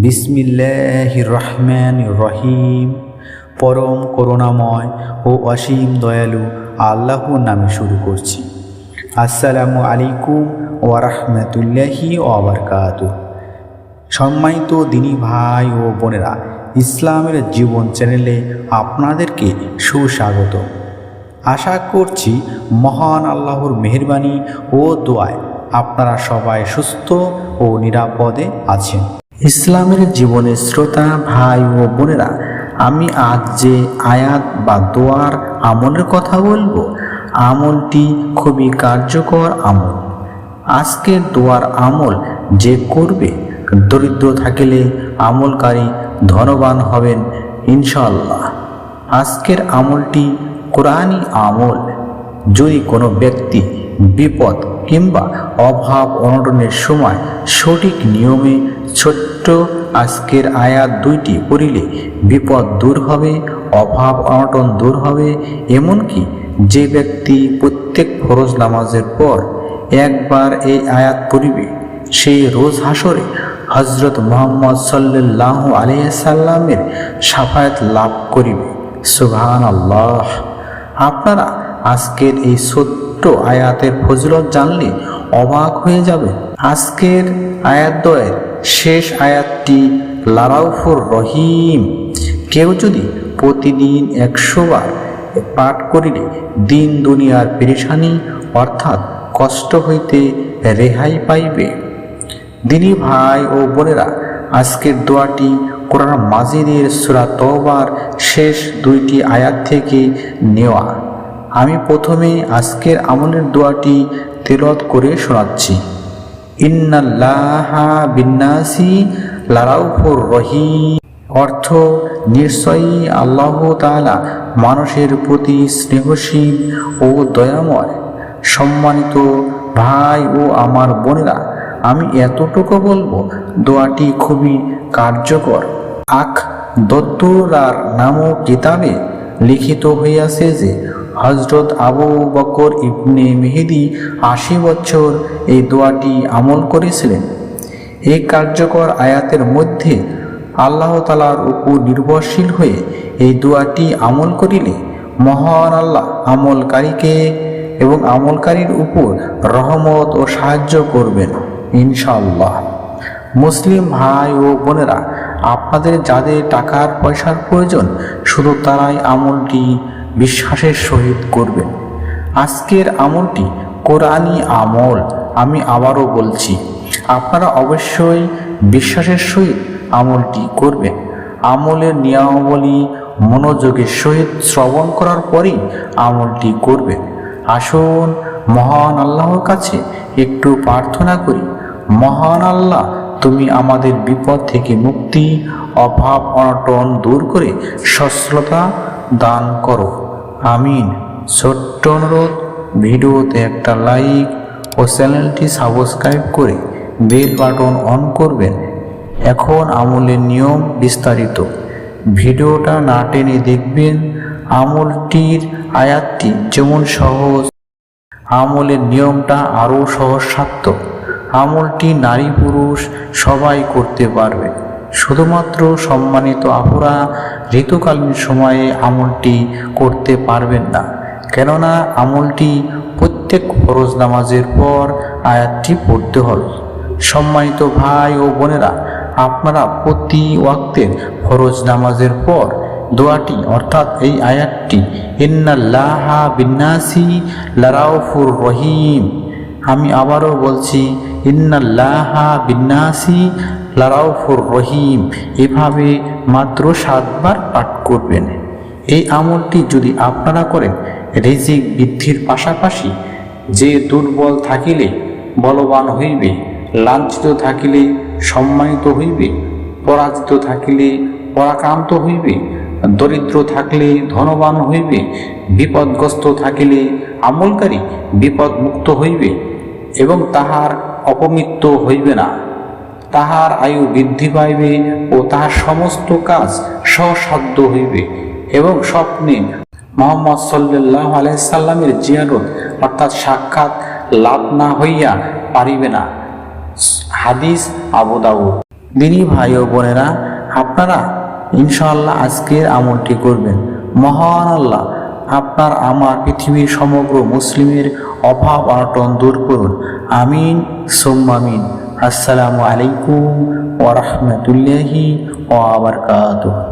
বিসমিল্লাহ রহমান রহিম পরম করুণাময় ও অসীম দয়ালু আল্লাহর নামে শুরু করছি। আসসালামু আলাইকুম ওয়ারহমতুল্লাহি ওবরকাত সম্মানিত দিনী ভাই ও বোনেরা, ইসলামের জীবন চ্যানেলে আপনাদেরকে সুস্বাগত। আশা করছি মহান আল্লাহর মেহরবানি ও দোয়ায় আপনারা সবাই সুস্থ ও নিরাপদে আছেন। ইসলামের জীবনের শ্রোতা ভাই ও বোনেরা, আমি আজ যে আয়াত বা দোয়ার আমলের কথা বলব, আমলটি খুবই কার্যকর আমল। আজকের দোয়ার আমল যে করবে, দরিদ্র থাকিলে আমলকারী ধনবান হবেন ইনশাল্লাহ আজকের আমলটি কোরআনই আমল। যদি কোনো ব্যক্তি বিপদ কিংবা অভাব অনটনের সময় সঠিক নিয়মে ছোট্ট আজকের আয়াত দুইটি পড়িলে বিপদ দূর হবে, অভাব অনটন দূর হবে, এমনকি যে ব্যক্তি প্রত্যেক ফরজ নামাজের পর একবার এই আয়াত পড়িবে, সেই রোজ হাসরে হজরত মোহাম্মদ সাল্লাহ আলিয়াল্লামের সাফায়াত লাভ করিবে। সুবহান আল্লাহ আপনারা আজকের এই ছোট্ট আয়াতের ফজলত জানলে অবাক হয়ে যাবে আজকের আয়াতদ্বয়ের শেষ আয়াতটি লারাউফুর রহিম। কেউ যদি প্রতিদিন একশো বার পাঠ করিলে দিন দুনিয়ার পেরেশানি, অর্থাৎ কষ্ট হইতে রেহাই পাইবে। দিনী ভাই ও বোনেরা, আজকের দোয়াটি কোরআন মাজিদের সুরা তওবার শেষ দুইটি আয়াত থেকে নেওয়া। আমি প্রথমে আজকের আমলের দোয়াটি তেলত করে শোনাচ্ছি। ইন্নাল্লাহা বিন্নাসি লারাউফুর রহিম। অর্থ, নিশ্চয়ই আল্লাহ তালা মানুষের প্রতি স্নেহশীল ও দয়াময়। সম্মানিত ভাই ও আমার বোনেরা, আমি এতটুকু বলব, দোয়াটি খুবই কার্যকর। আখ দত্তরার নামক কিতাবে লিখিত হইয়াছে যে হজরত আবু বকর ইবনে মেহেদি আশি বছর এই দোয়াটি আমল করেছিলেন। এই কার্যকর আয়াতের মধ্যে আল্লাহ তালার উপর নির্ভরশীল হয়ে এই দোয়াটি আমল করিলে মহান আল্লাহ আমলকারীকে এবং আমলকারীর উপর রহমত ও সাহায্য করবেন ইনশাআল্লাহ। মুসলিম ভাই ও বোনেরা, আপনাদের যাদের টাকার পয়সার প্রয়োজন, শুধু তারাই আমলটি বিশ্বাসের সহিত করবেন। আজকের আমলটি কোরআনই আমল, আমি আবারও বলছি, আপনারা অবশ্যই বিশ্বাসের সহিত আমলটি করবেন। আমলের নিয়মাবলী, মনোযোগের সহিত শ্রবণ করার পরেই আমলটি করবেন। আসুন, মহান আল্লাহর কাছে একটু প্রার্থনা করি, মহান আল্লাহ, তুমি আমাদের বিপদ থেকে মুক্তি, অভাব, অনটন দূর করে সচ্ছলতা দান করো। আমিন। ছোট্ট অনুরোধ, ভিডিওতে একটা লাইক ও চ্যানেলটি সাবস্ক্রাইব করে বেল বাটন অন করবেন। এখন আমলের নিয়ম বিস্তারিত। ভিডিওটা না টেনে দেখবেন, আমলটির আয়াতটি যেমন সহজ, আমলের নিয়মটা আরও সহজসাধ্য। আমলটি নারী পুরুষ সবাই করতে পারবে। শুধুমাত্র সম্মানিত আপুরা ঋতুকালীন সময়ে আমলটি করতে পারবেন না। কেননা আমলটি প্রত্যেক ফরজ নামাজের পর আয়াতটি পড়তে হবে। সম্মানিত ভাই ও বোনেরা, আপনারা প্রতি ওয়াক্তের ফরজ নামাজের পর দোয়াটি, অর্থাৎ এই আয়াতটি, ইন্নাল্লাহা বিন্নাসি লারাউফুর রহিম। আমি আবারও বলছি ইন্নাল্লাহা বিন্নাসি রহিম। এভাবে মাত্র সাতবার পাঠ করবেন। এই আমলটি যদি আপনারা করেন, রিজিক বৃদ্ধির পাশাপাশি যে দুর্বল থাকিলে বলবান হইবে, লাঞ্ছিত থাকিলে সম্মানিত হইবে, পরাজিত থাকিলে পরাক্রান্ত হইবে, দরিদ্র থাকলে ধনবান হইবে, বিপদগ্রস্ত থাকিলে আমলকারী বিপদমুক্ত হইবে এবং তাহার অপমৃত্য হইবে না। তাহার আয়ু বৃদ্ধি পাইবে ও তাহার সমস্ত কাজ সসাধ্য হইবে এবং স্বপ্নে মোহাম্মদ সাল্লাহ আলাইসাল্লামের জিয়ারত অর্থাৎ সাক্ষাৎ লাভ না হইয়া পারিবে না। হাদিস আবু দাউদ। দিনী ভাই ও বোনেরা, আপনারা ইনশাআল্লাহ আজকের আমলটি করবেন। মহান আল্লাহ আপনার আমার পৃথিবীর সমগ্র মুসলিমের অভাব অনটন দূর করুন। আমিন সোম্মামিন আসসালামু আলাইকুম ওরহমতুল্লাহি ওয়াবারকাতুহ